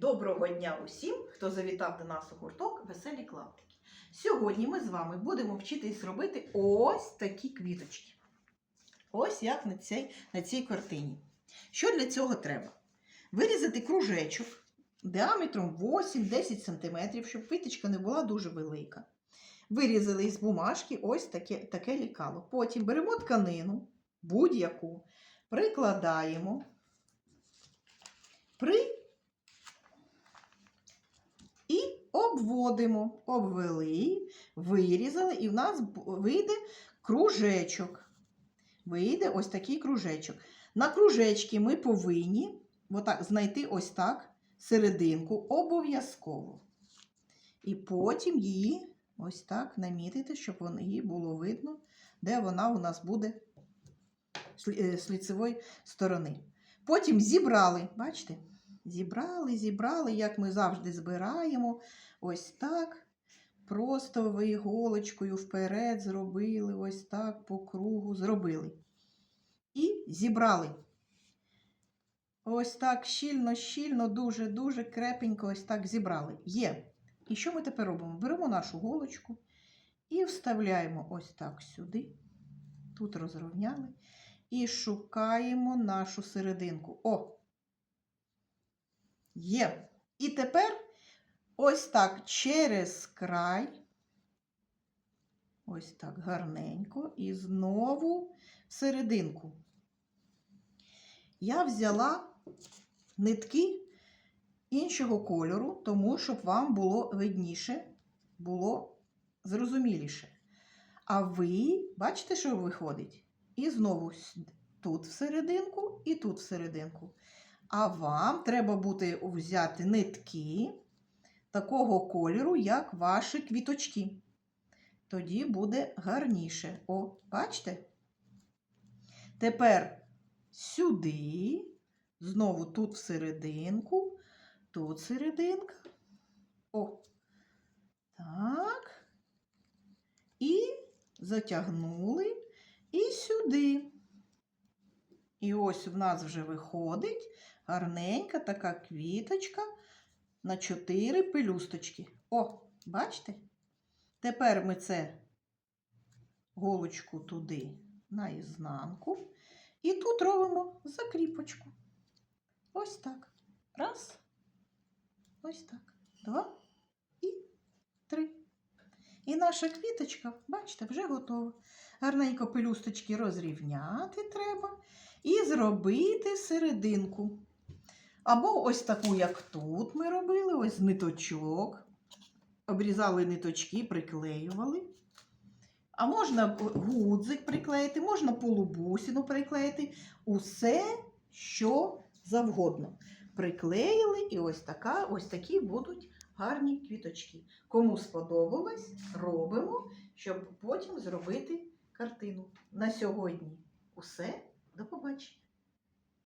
Доброго дня усім, хто завітав до нас у гурток Веселі клаптики. Сьогодні ми з вами будемо вчитись робити ось такі квіточки. Ось як на цій, на цій картині. Що для цього треба? Вирізати кружечок діаметром 8-10 см, щоб квіточка не була дуже велика. Вирізали із бумажки ось таке, таке лікало. Потім беремо тканину, будь-яку, прикладаємо. При і обводимо, обвели, вирізали, і в нас вийде кружечок. Вийде ось такий кружечок. На кружечки ми повинні отак, знайти ось так серединку обов'язково. І потім її ось так намітити, щоб її було видно, де вона у нас буде е, з лицевої сторони. Потім зібрали, бачите? Зібрали, зібрали, як ми завжди збираємо. Ось так. Просто ви іголочкою вперед зробили, ось так по кругу зробили. І зібрали. Ось так щільно, щільно, дуже, дуже крепенько ось так зібрали. Є. І що ми тепер робимо? Беремо нашу голочку і вставляємо ось так сюди. Тут розрівняли. І шукаємо нашу серединку. О! Є. І тепер ось так через край. Ось так гарненько. І знову в серединку. Я взяла нитки іншого кольору, тому щоб вам було видніше, було зрозуміліше. А ви бачите, що виходить? І знову тут всерединку і тут всерединку. А вам треба буде взяти нитки такого кольору, як ваші квіточки. Тоді буде гарніше. О, бачите? Тепер сюди, знову тут всерединку, тут серединка. О, так. І затягнули і сюди. І ось в нас вже виходить гарненька така квіточка на 4 пелюсточки. О, бачите? Тепер ми це голочку туди на ізнанку. І тут робимо закріпочку. Ось так. Раз. Ось так. Два і три. І наша квіточка, бачите, вже готова. Гарненько пелюсточки розрівняти треба і зробити серединку. Або ось таку, як тут ми робили, ось ниточок. Обрізали ниточки, приклеювали. А можна гудзик приклеїти, можна полубусину приклеїти. Усе, що завгодно. Приклеїли, і ось така, ось такі будуть гарні квіточки. Кому сподобалось, робимо, щоб потім зробити картину. На сьогодні усе. До побачення.